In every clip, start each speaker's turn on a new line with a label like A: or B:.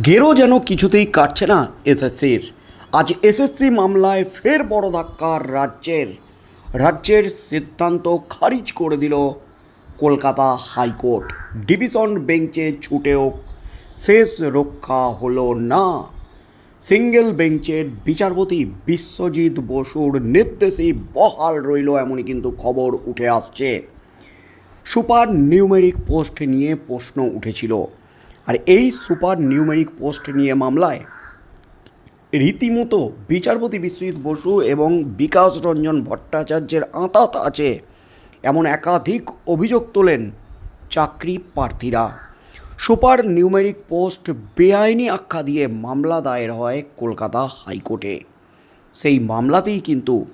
A: গেরো যেন কিছুতেই কাটছে না এসএসসির। আজ এসএসসি মামলায় ফের বড় ধাক্কা রাজ্যের। রাজ্যের সিদ্ধান্ত খারিজ করে দিল কলকাতা হাইকোর্ট। ডিভিশন বেঞ্চে ছুটেও শেষ রক্ষা হলো না। সিঙ্গেল বেঞ্চের বিচারপতি বিশ্বজিৎ বসুর নির্দেশেই বহাল রইল এমনই কিন্তু খবর উঠে আসছে। সুপার নিউমেরিক পোস্ট নিয়ে প্রশ্ন উঠেছিল। আর এই সুপার নিউমেরিক পোস্ট নিয়ে মামলায় রীতিমতো বিচারপতি বিশ্বজিৎ বসু এবং বিকাশ রঞ্জন ভট্টাচার্যের আঁতাত আছে এমন একাধিক অভিযোগ তোলেন চাকরি প্রার্থীরা। সুপার নিউমেরিক পোস্ট বেআইনি আখ্যা দিয়ে মামলা দায়ের হয় কলকাতা হাইকোর্টে। সেই মামলাতেই কিন্তু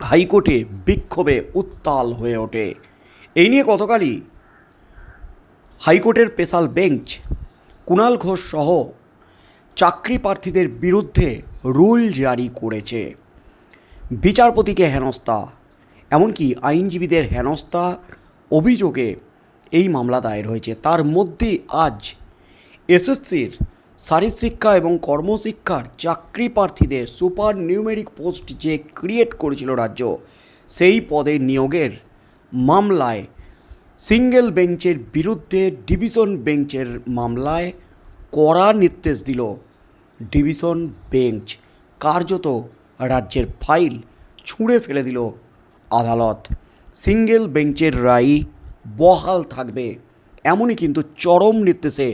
A: হাইকোর্টে বিক্ষোভে উত্তাল হয়ে ওঠে। এই নিয়ে গতকালই হাইকোর্টের স্পেশাল বেঞ্চ, কুণাল ঘোষ সহ চাকরি প্রার্থীদের বিরুদ্ধে রুল জারি করেছে। বিচারপতিকে হেনস্থা, এমনকি আইনজীবীদের হেনস্থা অভিযোগে এই মামলা দায়ের হয়েছে। তার মধ্যে আজ এসএসসির শারীরশিক্ষা এবং কর্মশিক্ষার চাকরি প্রার্থীদের সুপার নিউমেরিক পোস্ট যে ক্রিয়েট করেছিল রাজ্য, সেই পদে নিয়োগের মামলায় সিঙ্গেল বেঞ্চের বিরুদ্ধে ডিভিশন বেঞ্চের মামলায় কড়া নির্দেশ দিল ডিভিশন বেঞ্চ। কার্যত রাজ্যের ফাইল ছুঁড়ে ফেলে দিল আদালত। সিঙ্গেল বেঞ্চের রায় বহাল থাকবে, এমনই কিন্তু চরম নির্দেশে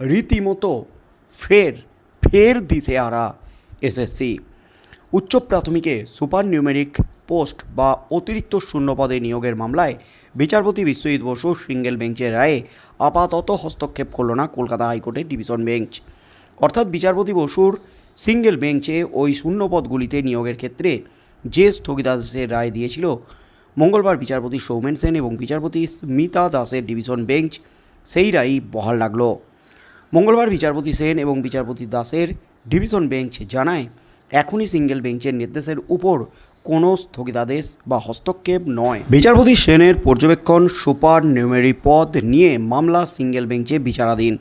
A: রীতিমতো ফের ফের দিশে আরা এসএসসি। উচ্চ প্রাথমিকে সুপার নিউমেরিক পোস্ট বা অতিরিক্ত শূন্যপদে নিয়োগের মামলায় বিচারপতি বিশ্বজিৎ বসু সিঙ্গেল বেঞ্চের রায়ে আপাতত হস্তক্ষেপ করল না কলকাতা হাইকোর্টের ডিভিশন বেঞ্চ। অর্থাৎ বিচারপতি বসুর সিঙ্গেল বেঞ্চে ওই শূন্যপদগুলিতে নিয়োগের ক্ষেত্রে যে স্থগিতাদেশের রায় দিয়েছিল, মঙ্গলবার বিচারপতি সৌমেন সেন এবং বিচারপতি স্মিতা দাসের ডিভিশন বেঞ্চ সেই রায়ই বহাল রাখল। মঙ্গলবার বিচারপতি সেন এবং বিচারপতি দাসের ডিভিশন বেঞ্চ জানায়, এখনই সিঙ্গেল বেঞ্চের নির্দেশের উপর কোনো স্থগিতাদেশ বা হস্তক্ষেপ নয়। বিচারপতি সেনের পর্যবেক্ষণ সুপার নিউমেরি পদ নিয়ে মামলা সিঙ্গেল বেঞ্চে বিচারাধীন।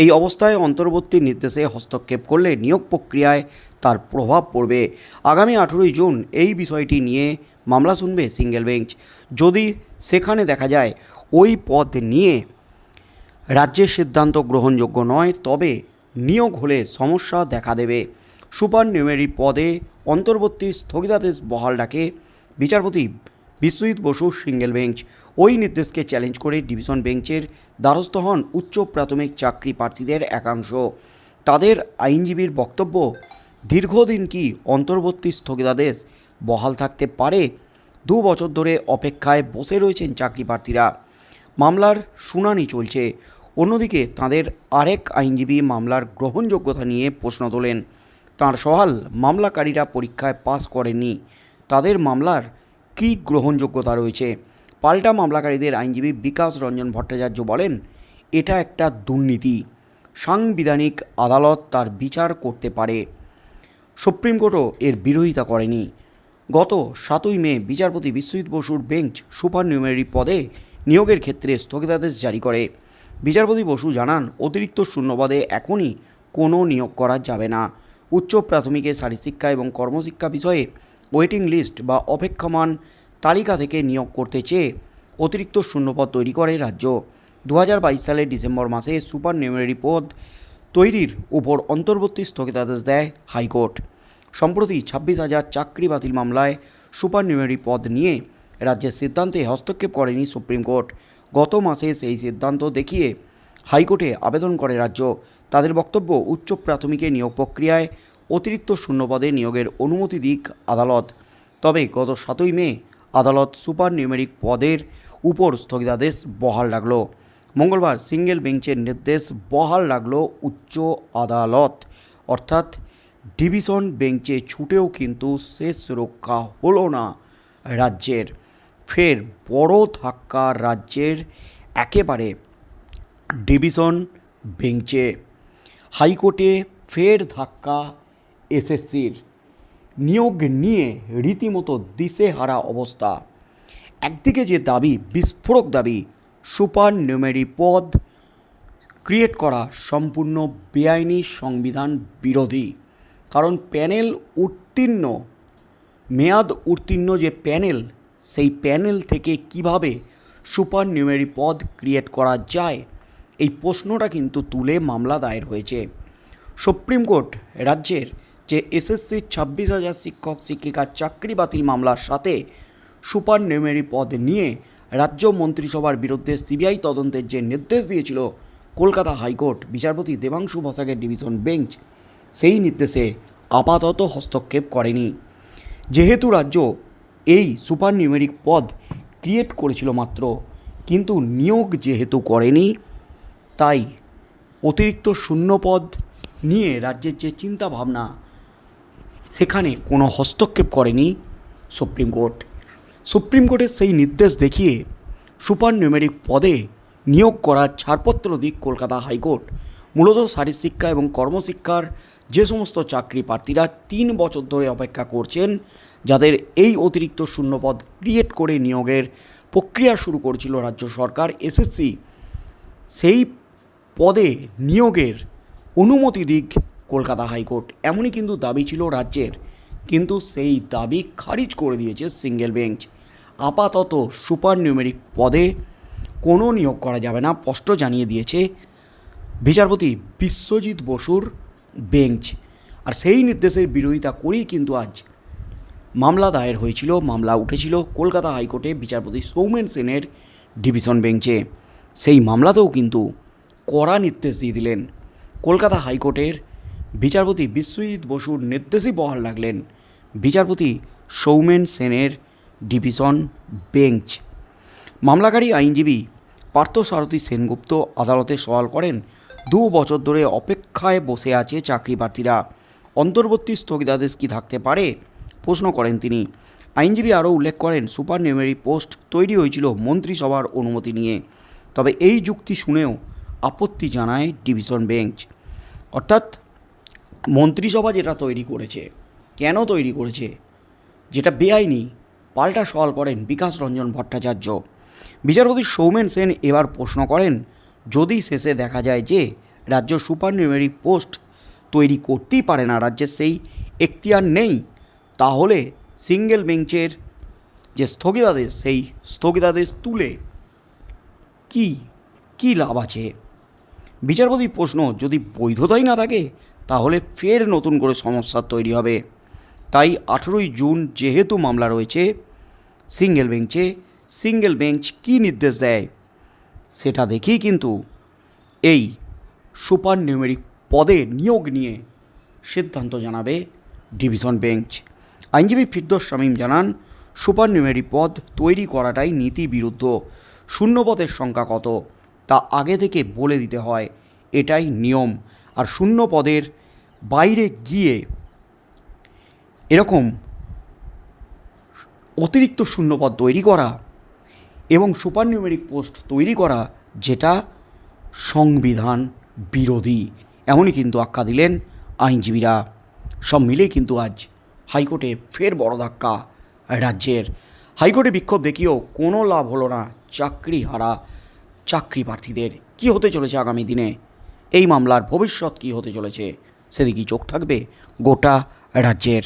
A: এই অবস্থায় অন্তর্বর্তী নির্দেশে হস্তক্ষেপ করলে নিয়োগ প্রক্রিয়ায় তার প্রভাব পড়বে। আগামী আঠেরোই জুন এই বিষয়টি নিয়ে মামলা শুনবে সিঙ্গেল বেঞ্চ। যদি সেখানে দেখা যায় ওই পদ নিয়ে রাজ্যের সিদ্ধান্ত গ্রহণযোগ্য নয়, তবে নিয়োগ হলে সমস্যা দেখা দেবে। সুপার নিউমেরি পদে অন্তর্বর্তী স্থগিতাদেশ বহাল ডাকে বিচারপতি বিশ্বজিৎ বসু সিঙ্গেল বেঞ্চ। ওই নির্দেশকে চ্যালেঞ্জ করে ডিভিশন বেঞ্চের দ্বারস্থ হন উচ্চ প্রাথমিক চাকরি প্রার্থীদের একাংশ। তাদের আইনজীবীর বক্তব্য, দীর্ঘদিন কি অন্তর্বর্তী স্থগিতাদেশ বহাল থাকতে পারে? দু বছর ধরে অপেক্ষায় বসে রয়েছেন চাকরি প্রার্থীরা। মামলার শুনানি চলছে। অন্যদিকে তাদের আরেক আইনজীবী মামলার গ্রহণযোগ্যতা নিয়ে প্রশ্ন তোলেন। তাঁর সহাল মামলাকারীরা পরীক্ষায় পাস করেনি। তাদের মামলার কী গ্রহণযোগ্যতা রয়েছে? পাল্টা মামলাকারীদের আইনজীবী বিকাশ রঞ্জন ভট্টাচার্য বলেন, এটা একটা দুর্নীতি। সাংবিধানিক আদালত তার বিচার করতে পারে। সুপ্রিম কোর্টও এর বিরোধিতা করেনি। গত সাতই মে বিচারপতি বিশ্বজিৎ বসুর বেঞ্চ সুপার নিউমেরি পদে নিয়োগের ক্ষেত্রে স্থগিতাদেশ জারি করে। বিচারপতি বসু জানান, অতিরিক্ত শূন্যপদে এখনই কোনো নিয়োগ করা যাবে না। উচ্চ প্রাথমিকে শারীরশিক্ষা এবং কর্মশিক্ষা বিষয়ে ওয়েটিং লিস্ট বা অপেক্ষমান তালিকা থেকে নিয়োগ করতে চেয়ে অতিরিক্ত শূন্যপদ তৈরি করে রাজ্য। দু হাজার বাইশ সালের ডিসেম্বর মাসে সুপার নিউমেরি পদ তৈরির উপর অন্তর্বর্তী স্থগিতাদেশ দেয় হাইকোর্ট। সম্প্রতি ছাব্বিশ হাজার চাকরি বাতিল মামলায় সুপার নিউমেরি পদ নিয়ে রাজ্যের সিদ্ধান্তে হস্তক্ষেপ করেনি সুপ্রিম কোর্ট। গত মাসে সেই সিদ্ধান্ত দেখিয়ে হাইকোর্টে আবেদন করে রাজ্য। তাদের বক্তব্য উচ্চ প্রাথমিকে নিয়োগ প্রক্রিয়ায় অতিরিক্ত শূন্যপদে নিয়োগের অনুমতি দিক আদালত। তবে গত সাতই মে আদালত সুপার নিউমেরিক পদের উপর স্থগিতাদেশ বহাল রাখল। মঙ্গলবার সিঙ্গেল বেঞ্চের নির্দেশ বহাল রাখল উচ্চ আদালত। অর্থাৎ ডিভিশন বেঞ্চে ছুটেও কিন্তু শেষ রক্ষা হলো না রাজ্যের। ফের বড় ধাক্কা রাজ্যের একেবারে ডিভিশন বেঞ্চে। হাইকোর্টে ফের ধাক্কা এসএসসির। নিয়োগ নিয়ে রীতিমতো দিশেহারা অবস্থা। একদিকে যে দাবি, বিস্ফোরক দাবি, সুপার নিউমেরি পদ ক্রিয়েট করা সম্পূর্ণ বেআইনি সংবিধান বিরোধী। কারণ প্যানেল উত্তীর্ণ, মেয়াদ উত্তীর্ণ যে প্যানেল, সেই প্যানেল থেকে কীভাবে সুপার নিউমেরি পদ ক্রিয়েট করা যায় এই প্রশ্নটা কিন্তু তুলে মামলা দায়ের হয়েছে। সুপ্রিম কোর্ট রাজ্যের যে এসএসসি ছাব্বিশ হাজার শিক্ষক শিক্ষিকার চাকরি বাতিল মামলার সাথে সুপার নিউমেরি পদ নিয়ে রাজ্য মন্ত্রিসভার বিরুদ্ধে সিবিআই তদন্তের যে নির্দেশ দিয়েছিল কলকাতা হাইকোর্ট, বিচারপতি দেবাংশু বসাকের ডিভিশন বেঞ্চ, সেই নির্দেশে আপাতত হস্তক্ষেপ করেনি। যেহেতু রাজ্য এই সুপার নিউমেরিক পদ ক্রিয়েট করেছিল মাত্র, কিন্তু নিয়োগ যেহেতু করেনি তাই অতিরিক্ত শূন্যপদ নিয়ে রাজ্যের যে চিন্তা ভাবনা সেখানে কোনো হস্তক্ষেপ করেনি সুপ্রিম কোর্ট। সুপ্রিম কোর্টের সেই নির্দেশ দেখিয়ে সুপার নিউমেরিক পদে নিয়োগ করার ছাড়পত্র দিক কলকাতা হাইকোর্ট। মূলত শারীরশিক্ষা এবং কর্মশিক্ষার যে সমস্ত চাকরি প্রার্থীরা তিন বছর ধরে অপেক্ষা করছেন, যাদের এই অতিরিক্ত শূন্যপদ ক্রিয়েট করে নিয়োগের প্রক্রিয়া শুরু করেছিল রাজ্য সরকার, এসএসসি, সেই পদে নিয়োগের অনুমতি দিক কলকাতা হাইকোর্ট। এমনই কিন্তু দাবি ছিল রাজ্যের। কিন্তু সেই দাবি খারিজ করে দিয়েছে সিঙ্গেল বেঞ্চ। আপাতত সুপার নিউমেরিক পদে কোনো নিয়োগ করা যাবে না, স্পষ্ট জানিয়ে দিয়েছে বিচারপতি বিশ্বজিৎ বসুর বেঞ্চ। আর সেই নির্দেশের বিরোধিতা করেই কিন্তু আজ মামলা দায়ের হয়েছিল, মামলা উঠেছিল কলকাতা হাইকোর্টে বিচারপতি সৌমেন সেনের ডিভিশন বেঞ্চে। সেই মামলাতেও কিন্তু কড়া নির্দেশ দিয়ে দিলেন। কলকাতা হাইকোর্টের বিচারপতি বিশ্বজিৎ বসুর নির্দেশই বহাল রাখলেন বিচারপতি সৌমেন সেনের ডিভিশন বেঞ্চ। মামলাকারী আইনজীবী পার্থসারথী সেনগুপ্ত আদালতে সওয়াল করেন, দু বছর ধরে অপেক্ষায় বসে আছে চাকরি প্রার্থীরা অন্তর্বর্তী স্থগিতাদেশ কি থাকতে পারে? প্রশ্ন করেন তিনি। আইনজীবী আরও উল্লেখ করেন, সুপার নিউমেরি পোস্ট তৈরি হয়েছিল মন্ত্রিসভার অনুমতি নিয়ে। তবে এই যুক্তি শুনেও আপত্তি জানায় ডিভিশন বেঞ্চ। অর্থাৎ মন্ত্রিসভা যেটা তৈরি করেছে, কেন তৈরি করেছে, যেটা বেআইনি, পাল্টা সওয়াল করেন বিকাশ রঞ্জন ভট্টাচার্য। বিচারপতি সৌমেন সেন এবার প্রশ্ন করেন, যদি শেষে দেখা যায় যে রাজ্য সুপার নিউমেরি পোস্ট তৈরি করতেই পারে না রাজ্যের সেই এখতিয়ার নেই, তাহলে সিঙ্গেল বেঞ্চের যে স্থগিতাদেশ, সেই স্থগিতাদেশ তুলে কি কি লাভ আছে? বিচারপতির প্রশ্ন যদি বৈধতাই না থাকে, তাহলে ফের নতুন করে সমস্যা তৈরি হবে। তাই আঠেরোই জুন যেহেতু মামলা রয়েছে, সিঙ্গেল বেঞ্চে সিঙ্গেল বেঞ্চ কী নির্দেশ দেয়, সেটা দেখেই কিন্তু এই সুপার নিউমেরিক পদে নিয়োগ নিয়ে সিদ্ধান্ত জানাবে ডিভিশন বেঞ্চ। আইনজীবী ফিরদোস শামীম জানান সুপার নিউমেরি পদ তৈরি করাটাই নীতি বিরুদ্ধ শূন্য পদের সংখ্যা কত? তা আগে থেকে বলে দিতে হয়। এটাই নিয়ম। আর শূন্য পদের বাইরে গিয়ে এরকম অতিরিক্ত শূন্যপদ তৈরি করা এবং সুপার নিউমেরিক পোস্ট তৈরি করা, যেটা সংবিধান বিরোধী, এমনই কিন্তু আখ্যা দিলেন আইনজীবীরা। সব মিলে কিন্তু আজ হাইকোর্টে ফের বড় ধাক্কা রাজ্যের। হাইকোর্টে বিক্ষোভ দেখিয়েও কোনো লাভ হলো না চাকরি হারা চাকরি প্রার্থীদের কী হতে চলেছে আগামী দিনে? এই মামলার ভবিষ্যৎ কী হতে চলেছে? সেদিকেই চোখ থাকবে গোটা রাজ্যের